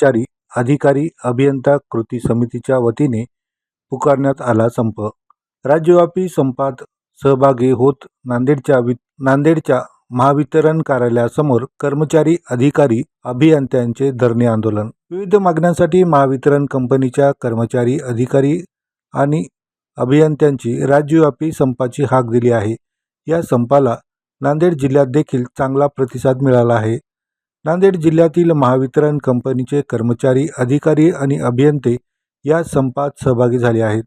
कर्मचारी अधिकारी अभियंता कृती समितीच्या वतीने पुकारण्यात आला संप. राज्यव्यापी संपात सहभागी होत नांदेडच्या वि नांदेडच्या महावितरण कार्यालयासमोर कर्मचारी अधिकारी अभियंत्यांचे धरणे आंदोलन. विविध मागण्यांसाठी महावितरण कंपनीच्या कर्मचारी अधिकारी आणि अभियंत्यांची राज्यव्यापी संपाची हाक दिली आहे. या संपाला नांदेड जिल्ह्यात देखील चांगला प्रतिसाद मिळाला आहे. नांदेड जिल्ह्यातील महावितरण कंपनीचे कर्मचारी अधिकारी आणि अभियंते या संपात सहभागी झाले आहेत.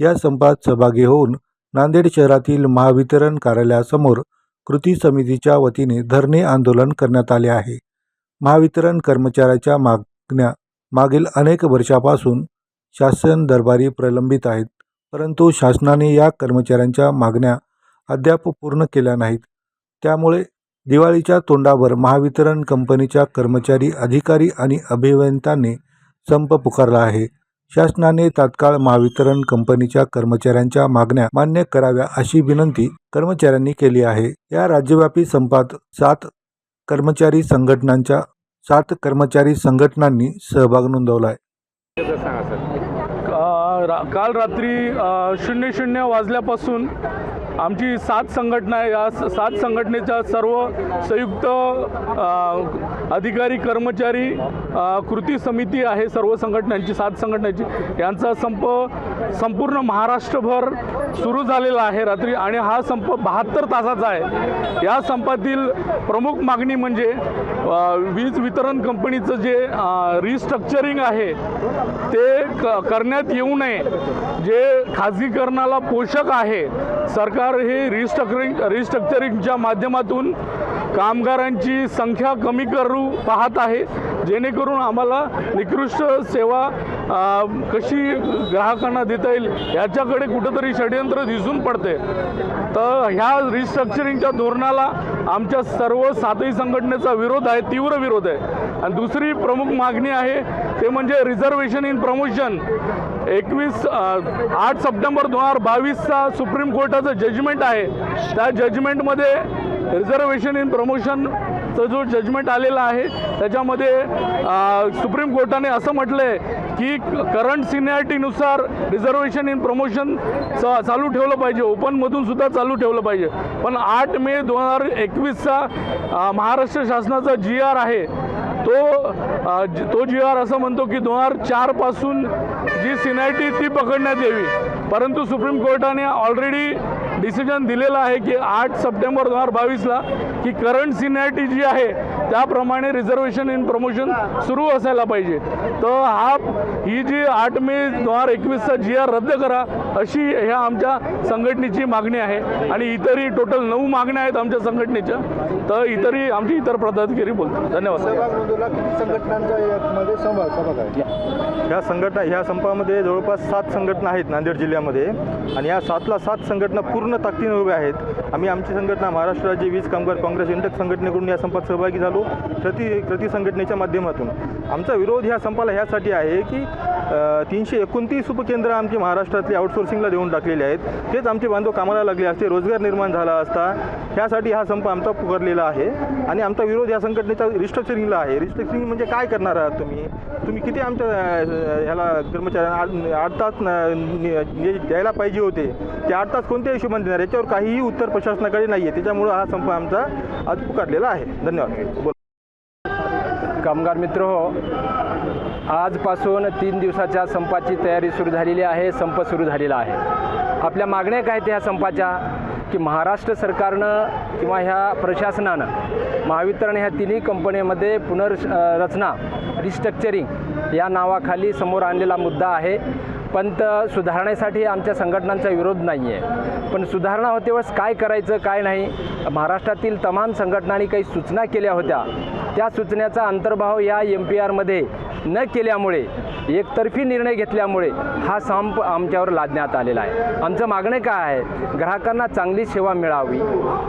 या संपात सहभागी होऊन नांदेड शहरातील महावितरण कार्यालयासमोर कृती समितीच्या वतीने धरणे आंदोलन करण्यात आले आहे. महावितरण कर्मचाऱ्याच्या मागण्या मागील अनेक वर्षापासून शासन दरबारी प्रलंबित आहेत परंतु शासनाने या कर्मचाऱ्यांच्या मागण्या अद्याप पूर्ण केल्या नाहीत. त्यामुळे दिवाळीच्या तोंडावर महावितरण कंपनीच्या कर्मचारी अधिकारी आणि अभियंत्यांनी संप पुकारला आहे. शासनाने तात्काळ महावितरण कंपनीच्या कर्मचाऱ्यांच्या मागण्या मान्य कराव्या अशी विनंती कर्मचाऱ्यांनी केली आहे. या राज्यव्यापी संपात सात कर्मचारी संघटनांच्या सात कर्मचारी संघटनांनी सहभाग नोंदवला आहे काल रात्री शून्य शून्य वाजल्यापासून आमची सात संघटना आहे. या स- सात संघटनेच्या सर्व संयुक्त अधिकारी कर्मचारी कृती समिती आहे सर्व संघटनांची सात संघटनांची यांचा संप संपूर्ण महाराष्ट्रभर सुरू झालेला आहे रात्री आणि हा संप बहात्तर तासाचा आहे. या संपातील प्रमुख मागणी म्हणजे वीज वितरण कंपनीचं जे रिस्ट्रक्चरिंग आहे ते क करण्यात येऊ नये. जे खाजगीकरणाला पोषक आहे सरकार हे रिस्ट्रक्चरिंग रिस्ट्रक्चरिंगच्या माध्यमातून कामगारांची संख्या कमी करू पाहत आहे. जेणेकरून आम्हाला निकृष्ट सेवा कशी ग्राहकांना देता येईल याच्याकडे कुठंतरी षडयंत्र दिसून पडते तर ह्या रिस्ट्रक्चरिंगच्या धोरणाला आमच्या सर्व सातही संघटनेचा विरोध आहे तीव्र विरोध आहे. आणि दुसरी प्रमुख मागणी आहे ते म्हणजे रिझर्वेशन इन प्रमोशन एकवीस आठ सप्टेंबर दोन हजार बावीसचा सुप्रीम कोर्टाचं जजमेंट आहे. त्या जजमेंटमध्ये रिझर्वेशन इन प्रमोशनचं जो जजमेंट आलेला आहे त्याच्यामध्ये सुप्रीम कोर्टाने असं म्हटलं आहे की करंट सिनियरिटीनुसार रिझर्वेशन इन प्रमोशन चा चालू ठेवलं पाहिजे. ओपनमधून सुद्धा चालू ठेवलं पाहिजे. पण आठ मे दोन हजार एकवीसचा महाराष्ट्र शासनाचा जी आर आहे. तो तो जी आर असं म्हणतो की दोन हजार चारपासून जी सिनॅरिटी ती पकडण्यात यावी. परंतु सुप्रीम कोर्टाने ऑलरेडी डिसिजन दिलेलं आहे की आठ सप्टेंबर दोन हजार बावीसला की करंट सिनॅरिटी जी आहे त्याप्रमाणे रिझर्वेशन इन प्रमोशन सुरू असायला पाहिजे. तर हा ही जी आठ मे दोन हजार एकवीसचा जी आर रद्द करा अशी ह्या आमच्या संघटनेची मागणी आहे. आणि इतरही टोटल नऊ मागण्या आहेत आमच्या संघटनेच्या. तर इतरही आमची इतर पदाधिकारी बोलतात. धन्यवाद. ह्या संघटना ह्या संपामध्ये जवळपास सात संघटना आहेत नांदेड जिल्ह्यामध्ये. आणि या सातला सात संघटना पूर्ण ताकदीने उभ्या आहेत. आम्ही आमची संघटना महाराष्ट्र राज्य वीज कामगार काँग्रेस इंटक संघटनेकडून या संपात सहभागी झालो. प्रति कृती संघटनेच्या माध्यमातून. आमचा विरोध ह्या संपाला ह्यासाठी आहे की तीनशे एकोणतीस उपकेंद्र आमची महाराष्ट्रातली आउटसोर्सिंगला देऊन टाकलेले आहेत. तेच आमचे बांधव कामाला लागले असते रोजगार निर्माण झाला असता. ह्यासाठी हा संप आमचा पुकारलेला आहे. आणि आमचा विरोध या संघटनेचा रिस्ट्रक्चरिंगला आहे. रिस्ट्रक्चरिंग म्हणजे काय करणार आहात तुम्ही? तुम्ही किती आमच्या ह्याला कर्मचाऱ्यांना आठ तास जे द्यायला पाहिजे होते ते आठ तास कोणत्या हिशोबाने देणार? याच्यावर काहीही उत्तर प्रशासनाकडे नाही आहे त्याच्यामुळं हा संप आमचा आज पुकारलेला आहे. धन्यवाद. बोला. कामगार मित्र हो. आजपासून तीन दिवसाच्या संपाची तयारी सुरू झालेली आहे संप सुरू झालेला आहे. आपल्या मागण्या काय त्या संपाच्या? की महाराष्ट्र सरकारनं किंवा ह्या प्रशासनानं महावितरण ह्या तिन्ही कंपन्यांमध्ये पुनर् रचना रिस्ट्रक्चरिंग या नावाखाली समोर आणलेला मुद्दा आहे. पण तर सुधारणेसाठी आमच्या संघटनांचा विरोध नाही आहे पण सुधारणा होते वेळेस काय करायचं काय नाही महाराष्ट्रातील तमाम संघटनांनी काही सूचना केल्या होत्या. त्या सूचनेचा अंतर्भाव या एम पी आरमध्ये न केल्यामुळे एकतर्फी निर्णय घेतल्यामुळे हा संप आमच्यावर लादण्यात आलेला आहे. आमचं मागणं काय आहे? ग्राहकांना चांगली सेवा मिळावी.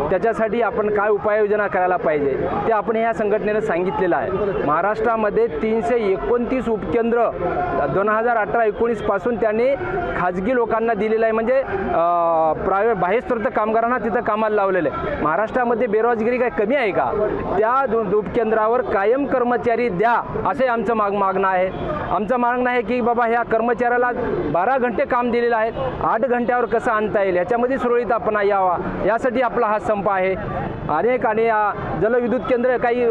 त्याच्यासाठी आपण काय उपाययोजना करायला पाहिजे? ते आपण ह्या संघटनेनं सांगितलेलं आहे. महाराष्ट्रामध्ये तीनशे एकोणतीस उपकेंद्र दोन हजार अठरा एकोणीसपासून त्यांनी खाजगी लोकांना दिलेलं आहे. म्हणजे प्रायव्हेट बाह्यस्त्रोत कामगारांना तिथं कामाला लावलेलं आहे. महाराष्ट्रामध्ये बेरोजगारी काय कमी आहे का? त्या दु उपकेंद्रावर कायम कर्मचारी द्या असे आमचं माग माग मागणं आहे. आमचं मागणं आहे की बाबा ह्या कर्मचाऱ्याला बारा घंटे काम दिलेलं आहे. आठ घंट्यावर कसं आणता येईल? ह्याच्यामध्ये सुरळीतपणा यावा. यासाठी आपला हा संप आहे. अनेक आणि जलविद्युत केंद्र काही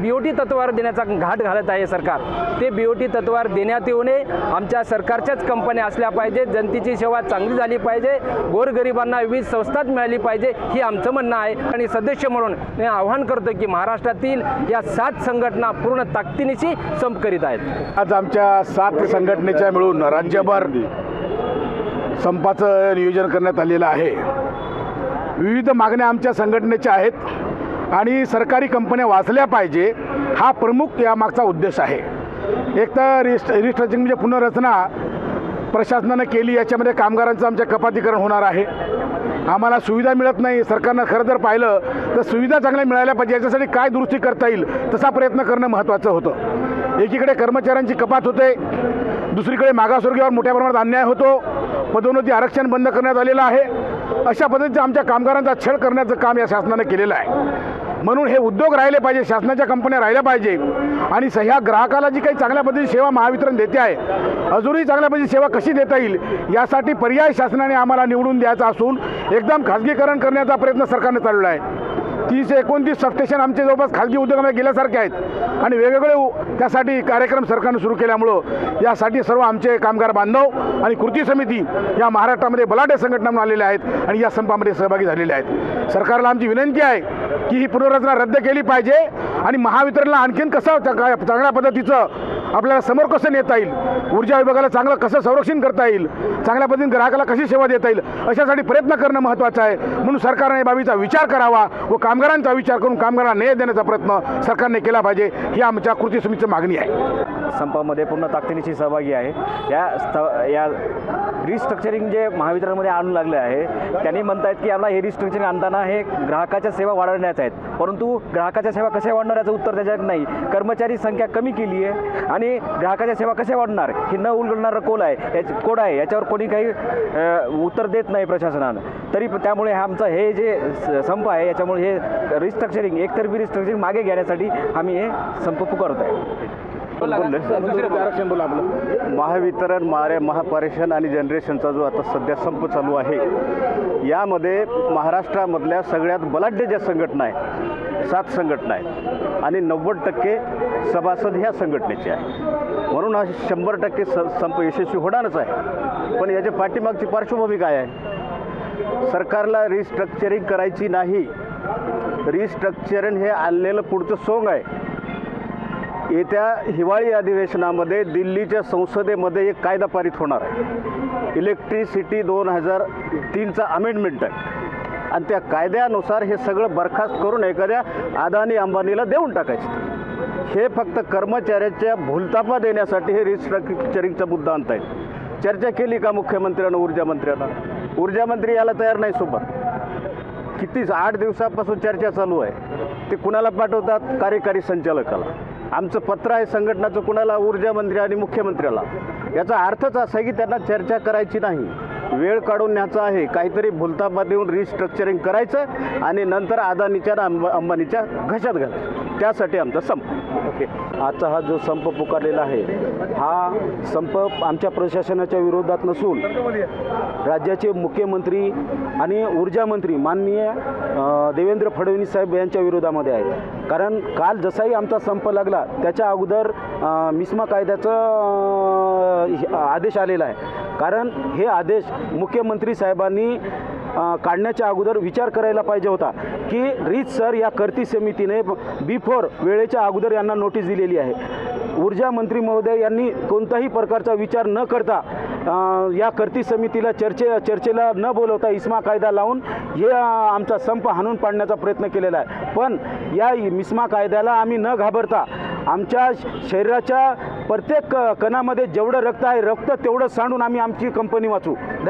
बी ओ टी तत्वावर देण्याचा घाट घालत आहे सरकार. ते बी ओ टी तत्वावर देण्यात येऊ नये. आमच्या सरकारच्याच कंपन्या असल्या पाहिजे जनतेची सेवा चांगली झाली पाहिजे गोरगरिबांना वीज संस्थाच मिळाली पाहिजे हे आमचं म्हणणं आहे. आणि सदस्य म्हणून मी आव्हान करतो की महाराष्ट्रातील या सात संघटना पूर्ण ताकदीनिशी संप करीत आहेत. आज आमच्या सात संघटनेच्या मिळून राज्यभर संपाचं नियोजन करण्यात आलेलं आहे. विविध मागण्या आमच्या संघटनेच्या आहेत आणि सरकारी कंपन्या वाचल्या पाहिजे हा प्रमुख यामागचा उद्देश आहे. एक तर रिस्ट रिस्ट्रचिंग म्हणजे पुनर्रचना प्रशासनानं केली याच्यामध्ये कामगारांचं आमच्या कपातीकरण होणार आहे. आम्हाला सुविधा मिळत नाही सरकारनं खरं जर पाहिलं तर सुविधा चांगल्या मिळाल्या पाहिजे याच्यासाठी काय दुरुस्ती करता येईल तसा प्रयत्न करणं महत्त्वाचं होतं. एकीकडे कर्मचाऱ्यांची कपात होते दुसरीकडे मागासवर्गीयावर मोठ्या प्रमाणात अन्याय होतो पदोन्नती आरक्षण बंद करण्यात आलेलं आहे. अशा पद्धतीचं आमच्या कामगारांचा छळ करण्याचं काम या शासनानं केलेलं आहे. म्हणून हे उद्योग राहिले पाहिजे शासनाच्या कंपन्या राहिल्या पाहिजे आणि सह्या ह्या ग्राहकाला जी काही चांगल्या पद्धतीची सेवा महावितरण देते आहे अजूनही चांगल्या पद्धतीची सेवा कशी देता येईल यासाठी पर्याय शासनाने आम्हाला निवडून द्यायचा असून एकदम खाजगीकरण करण्याचा प्रयत्न सरकारने चालवला आहे. तीस एकोणतीस सबस्टेशन आमचे जवळपास खाजगी उद्योगामध्ये गेल्यासारखे आहेत. आणि वेगवेगळे त्यासाठी कार्यक्रम सरकारने सुरू केल्यामुळं यासाठी सर्व आमचे कामगार बांधव आणि कृती समिती या महाराष्ट्रामध्ये बलाढ्य संघटना म्हणून आलेल्या आहेत आणि या संपामध्ये सहभागी झालेले आहेत. सरकारला आमची विनंती आहे की ही पुनर्रचना रद्द केली पाहिजे आणि महावितरणला आणखीन कसं चांग- चांगल्या पद्धतीचं आपल्याला समोर कसं नेता येईल? ऊर्जा विभागाला चांगलं कसं संरक्षण करता येईल? चांगल्या पद्धतीने ग्राहकाला कशी सेवा देता येईल? अशासाठी प्रयत्न करणं महत्त्वाचं आहे. म्हणून सरकारने या बाबीचा विचार करावा व कामगारांचा विचार करून कामगारांना न्याय देण्याचा प्रयत्न सरकारने केला पाहिजे. ही आमच्या कृती समितीची मागणी आहे. संपामध्ये पूर्ण ताकदीनिशी सहभागी आहे. या स्थ या रिस्ट्रक्चरिंग जे महावितरणमध्ये आणू लागले आहे त्यांनी म्हणतायत की आम्हाला हे रिस्ट्रक्चरिंग आणताना हे ग्राहकाच्या सेवा वाढवण्याच्या आहेत. परंतु ग्राहकाच्या सेवा कशा वाढणार याचं उत्तर त्याच्यात नाही. कर्मचारी संख्या कमी केली आहे आणि ग्राहकाच्या सेवा कशा वाढणार? हे न उलगडणारं कोल आहे? याच कोड आहे? याच्यावर कोणी काही उत्तर देत नाही प्रशासनानं. तरी त्यामुळे आमचं हे जे स- संप आहे याच्यामुळे हे रिस्ट्रक्चरिंग एकतर्फी रिस्ट्रक्चरिंग मागे घेण्यासाठी आम्ही हे संप पुकारत आहे आरक्षण बोला आपलं. महावितरण मारे महापारेषण आणि जनरेशनचा जो आता सध्या संप चालू आहे यामध्ये महाराष्ट्रामधल्या सगळ्यात बलाढ्य ज्या संघटना आहेत सात संघटना आहेत आणि नव्वद टक्के सभासद ह्या संघटनेचे आहे म्हणून हा शंभर टक्के स संप यशस्वी होणारच आहे. पण याच्या पाठीमागची पार्श्वभूमी काय आहे? सरकारला रिस्ट्रक्चरिंग करायची नाही. रिस्ट्रक्चरिंग हे आणलेलं पुढचं सोंग आहे. येत्या हिवाळी अधिवेशनामध्ये दिल्लीच्या संसदेमध्ये एक कायदा पारित होणार आहे. इलेक्ट्रिसिटी दोन हजार तीनचा अमेंडमेंट आहे. आणि त्या कायद्यानुसार हे सगळं बरखास्त करून एखाद्या अदानी अंबानीला देऊन टाकायचं. हे फक्त कर्मचाऱ्याच्या भूलतापा देण्यासाठी हे रिस्ट्रक्चरिंगचा मुद्दा आणतायत चर्चा केली का मुख्यमंत्र्यानं ऊर्जा ऊर्जामंत्री याला तयार नाही सोबत किती आठ दिवसापासून चर्चा चालू आहे. ते कुणाला पाठवतात? कार्यकारी संचालकाला. आमचं पत्र आहे संघटनाचं कुणाला? ऊर्जा मंत्री आणि मुख्यमंत्र्याला. याचा अर्थच असा आहे की त्यांना चर्चा करायची नाही. वेळ काढून न्यायचा आहे. काहीतरी भुलतापा देऊन रिस्ट्रक्चरिंग करायचं आणि नंतर अदानीच्या आणि अंबा अंबानीच्या घशात घालायचं त्यासाठी आमचा संप. ओके. आजचा हा जो संप पुकारलेला आहे हा संप आमच्या प्रशासनाच्या विरोधात नसून राज्याचे मुख्यमंत्री आणि ऊर्जा मंत्री माननीय देवेंद्र फडणवीस साहेब यांच्या विरोधामध्ये आहे कारण काल जसाही आमचा संप लागला त्याच्या अगोदर मिस्मा कायद्याचं हे- आदेश आलेला आहे. कारण हे आदेश मुख्यमंत्री साहेबांनी काढण्याच्या अगोदर विचार करायला पाहिजे होता की रीत सर या करती समितीने बिफोर वेळेच्या अगोदर यांना नोटीस दिलेली आहे. ऊर्जा मंत्री महोदय यांनी कोणताही प्रकारचा विचार न करता या करती समितीला चर्चे चर्चेला न बोलवता इस्मा कायदा लावून हे आमचा संप हाणून पाडण्याचा प्रयत्न केलेला आहे. पण या इस्मा कायद्याला आम्ही न घाबरता आमच्या शरीराच्या प्रत्येक क- कणामध्ये जेवढं रक्त आहे रक्त तेवढं सांडून आम्ही आमची कंपनी वाचू.